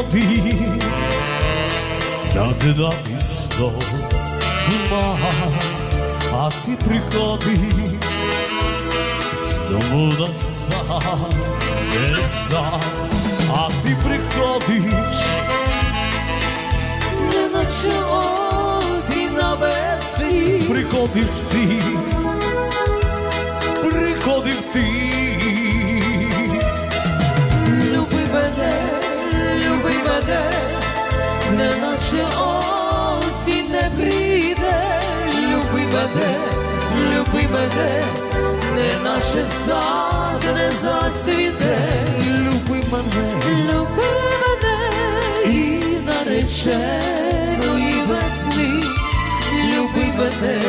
надходить над нами знов туман, а ти приходиш знову на сам, не сам, а ти приходиш, не наче осінь на весні, приходив ти, не наче осінь не прийде, люби мене, люби мене, не наче сад не зацвіте, люби мене, люби мене, і нареченої весни, люби мене,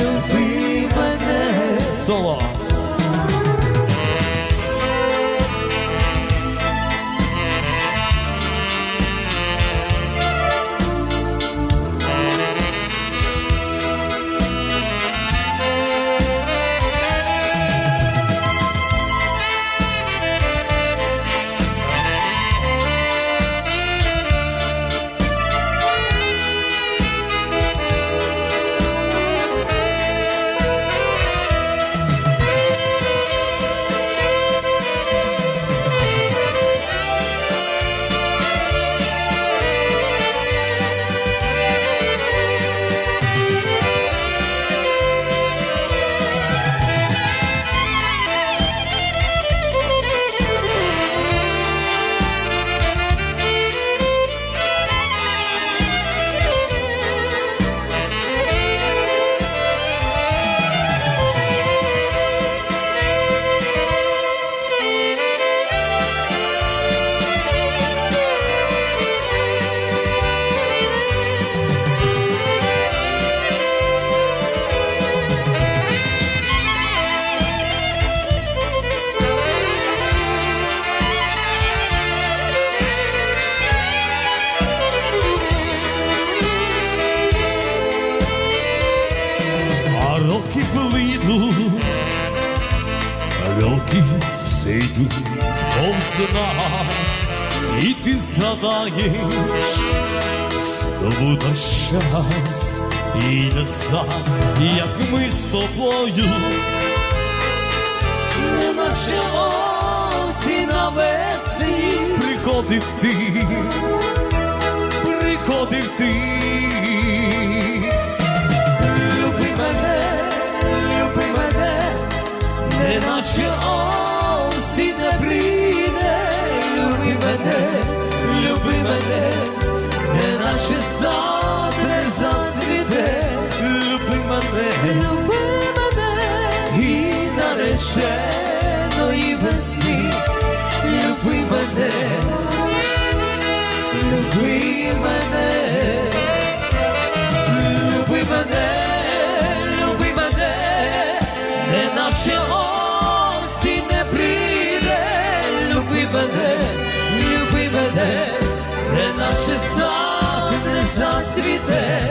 люби мене, роки сидять повз нас, і ти згадаєш. Знову на час і назад, як ми з тобою, Не наче осінь на приходив ти, приходив ти. Наче завтра зацвіте, Люби мене, люби мене, і нареченої весни, люби мене, зацвіте,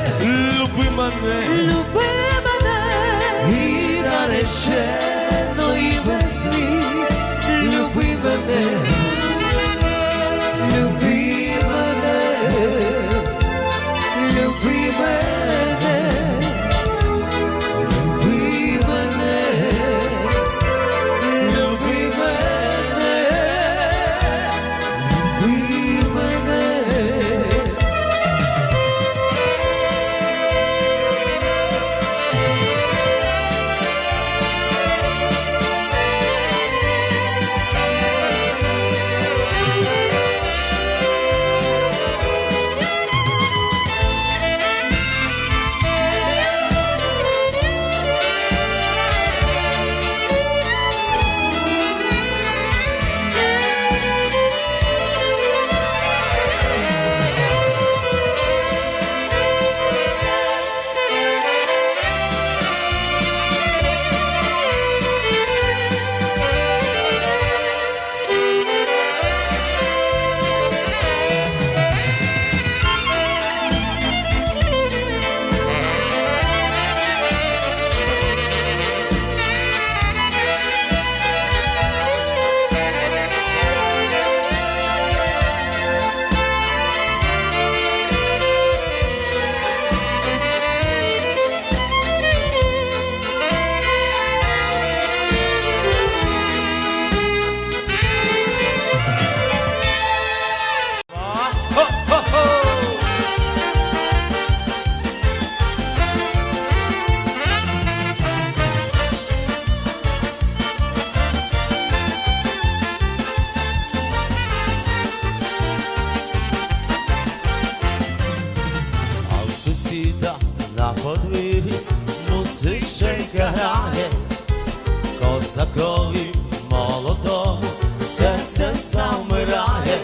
козакові молодому серце завмирає,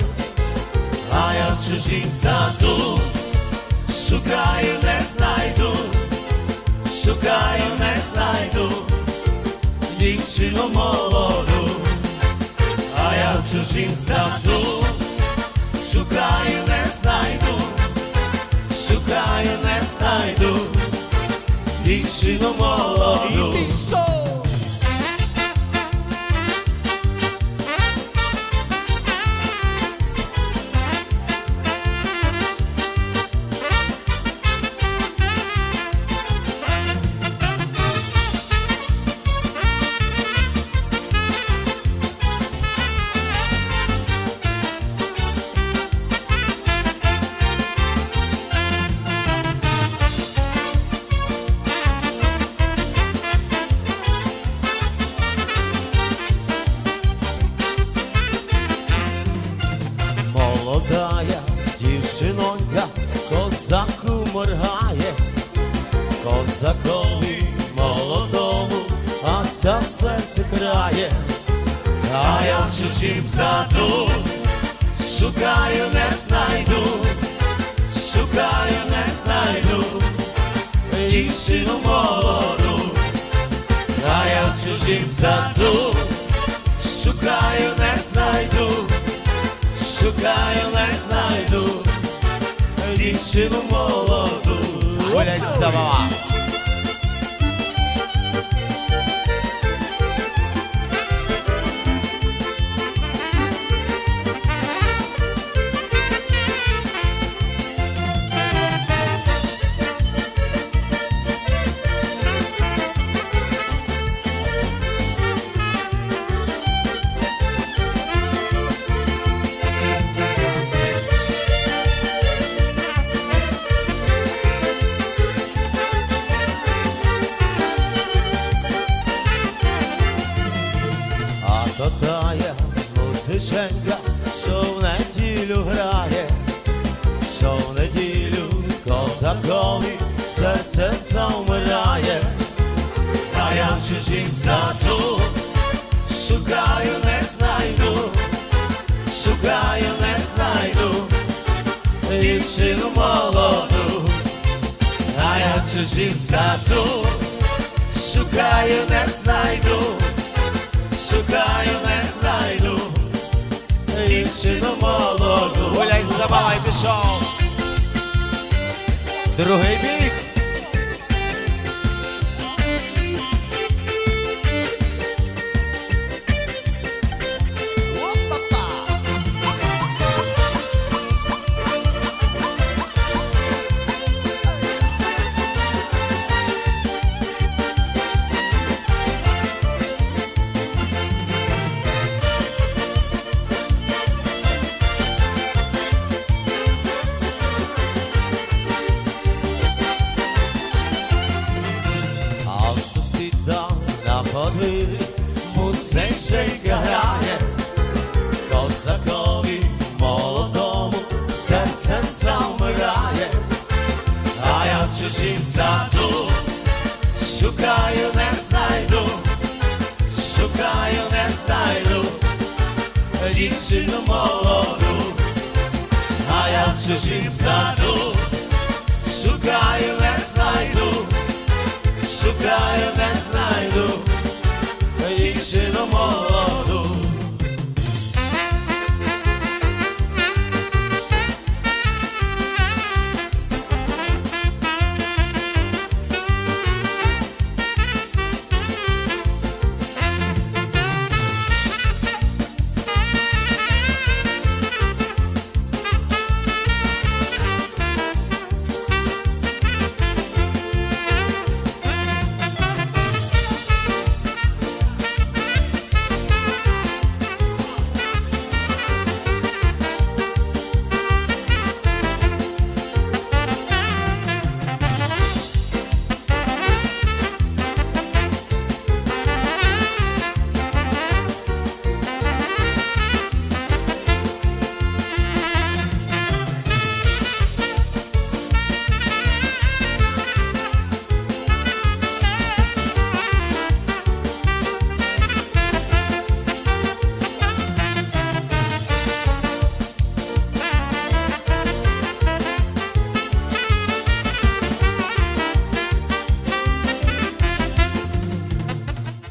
а я в чужім саду. Шукаю, не знайду, шукаю, не знайду дівчину молоду, а я в чужім саду. Шукаю, не знайду, шукаю, не знайду дівчину молоду. А вся серце крає, а я в чужім саду шукаю, не знайду, шукаю, не знайду дівчину молоду, а я в чужім саду шукаю, не знайду шукаю, не знайду дівчину молоду. Гуляй забава. Шукаю, не знайду, шукаю, не знайду дівчину молоду, а я в саду шукаю, не знайду шукаю, не знайду дівчину молоду. Гуляй, забавай, пішов. Другий бік. Шукаю, не знайду, шукаю, не знайду. Дівчину молоду, а я в чужім саду. Шукаю, не знайду. Шукаю, не знайду. Дівчину молоду.